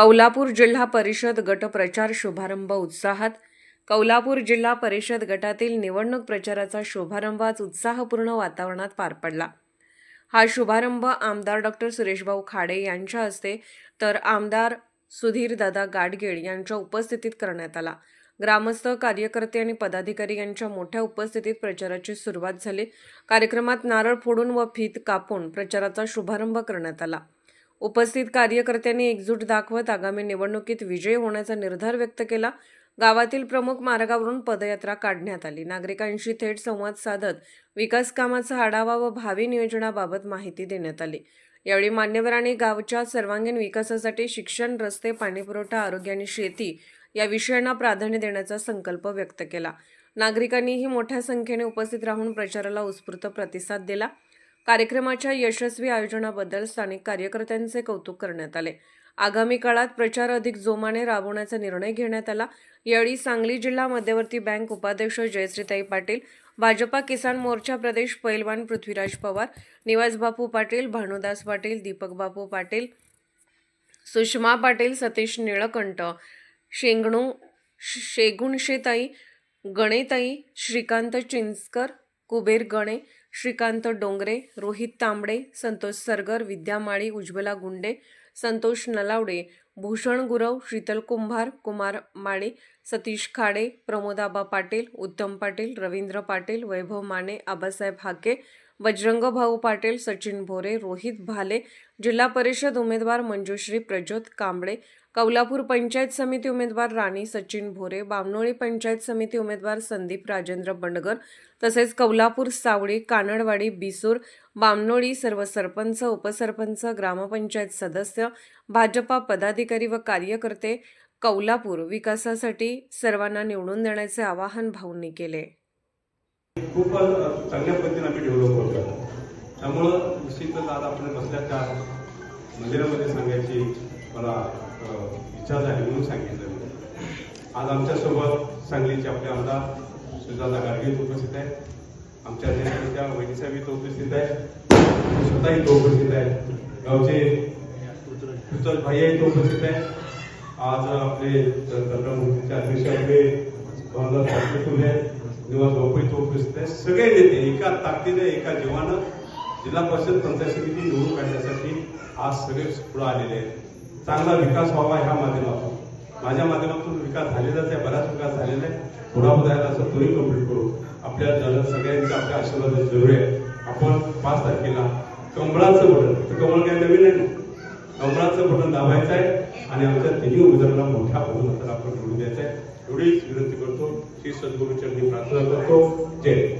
कौलापूर जिल्हा परिषद गट प्रचार शुभारंभ उत्साहात. कौलापूर जिल्हा परिषद गटातील निवडणूक प्रचाराचा शुभारंभ आज उत्साहपूर्ण वातावरणात पार पडला. हा शुभारंभ आमदार डॉक्टर सुरेशभाऊ खाडे यांच्या हस्ते तर आमदार सुधीरदादा गाडगीळ यांच्या उपस्थितीत करण्यात आला. ग्रामस्थ कार्यकर्ते आणि पदाधिकारी यांच्या मोठ्या उपस्थितीत प्रचाराची सुरुवात झाली. कार्यक्रमात नारळ फोडून व फीत कापून प्रचाराचा शुभारंभ करण्यात आला. उपस्थित कार्यकर्त्यांनी एकजूट दाखवत आगामी निवडणुकीत विजयी होण्याचा निर्धार व्यक्त केला. गावातील प्रमुख मार्गावरून पदयात्रा काढण्यात आली. नागरिकांशी थेट संवाद साधत विकास कामाचा आढावा व भावी नियोजनाबाबत माहिती देण्यात आली. यावेळी मान्यवरांनी गावच्या सर्वांगीण विकासासाठी शिक्षण रस्ते पाणीपुरवठा आरोग्य आणि शेती या विषयांना प्राधान्य देण्याचा संकल्प व्यक्त केला. नागरिकांनीही मोठ्या संख्येने उपस्थित राहून प्रचाराला उत्स्फूर्त प्रतिसाद दिला. कार्यक्रमाच्या यशस्वी आयोजनाबद्दल स्थानिक कार्यकर्त्यांचे कौतुक करण्यात आले. आगामी काळात प्रचार अधिक जोमाने राबवण्याचा निर्णय घेण्यात आला. यावेळी सांगली जिल्हा मध्यवर्ती बँक उपाध्यक्ष जयश्रीताई पाटील भाजपा किसान मोर्चा प्रदेश पैलवान पृथ्वीराज पवार निवास बापू पाटील भानुदास पाटील दीपक बापू पाटील सुषमा पाटील सतीश निळकंठ शेंगणू शेगुणशेताई गणेताई श्रीकांत चिंचकर कुबेर गणे श्रीकांत डोंगरे रोहित तांबडे संतोष सरगर विद्या माळी उज्ज्वला गुंडे संतोष नलावडे भूषण गुरव शीतल कुंभार कुमार माळी सतीश खाडे प्रमोदाबा पाटील उत्तम पाटील रवींद्र पाटील वैभव माने आबासाहेब हाके बजरंग भाऊ पाटील सचिन भोरे रोहित भाले जिल्हा परिषद उमेदवार मंजुश्री प्रज्योत कांबळे कौलापूर पंचायत समिती उमेदवार राणी सचिन भोरे बामनोळी पंचायत समिती उमेदवार संदीप राजेंद्र बंडगर तसेच कौलापूर सावळी कानडवाडी बिसूर बामनोळी सर्व सरपंच उपसरपंच ग्रामपंचायत सदस्य भाजपा पदाधिकारी व कार्यकर्ते कौलापूर विकासासाठी सर्वांना निवडून देण्याचे आवाहन भाऊंनी केले. खूप चांगल्या पद्धतीने आम्ही डेव्हलप करतो त्यामुळं निश्चितच आज आपण बसल्याच्या मंदिरामध्ये सांगायची मला इच्छा झाली म्हणून सांगितलं आज आमच्यासोबत सांगलीचे आपले आमदार सुजाता गाडगे उपस्थित आहेत. आमच्या नेत्या वहिनीसाहेब इथं उपस्थित आहेत. स्वतः इथं उपस्थित आहेत. गावचे पुतल भाई इथं उपस्थित आहेत. आज आपले तंत्रमुक्तीचे अध्यक्ष आपले भावनाथ पाटील आहेत. निवास बापू इथं उपस्थित आहेत. सगळे नेते एका ताकदीने एका जीवानं जिल्हा परिषद पंचायत समिती निवडून काढण्यासाठी आज सगळे पुढे आलेले आहेत. चांगला विकास व्हावा ह्या माध्यमातून. माझ्या माध्यमातून विकास झालेलाच आहे बराच विकास झालेला आहे. थोडा बहुत असं तोही कंप्लीट करू. आपल्या जन सगळ्यांच्या आपल्या आशीर्वाद जरुरी आहे. आपण पाच तारखेला कमळाचं बटन तर कमळ काय नवीन आहे ना? कमळाचं बटन दाबायचं आहे आणि आमच्या तिन्ही उमेदवारांना मोठ्या बहुमतात आपण निवडून द्यायचं आहे. एवढीच विनंती करतो. श्री सद्गुरूचरणी प्रार्थना करतो. जय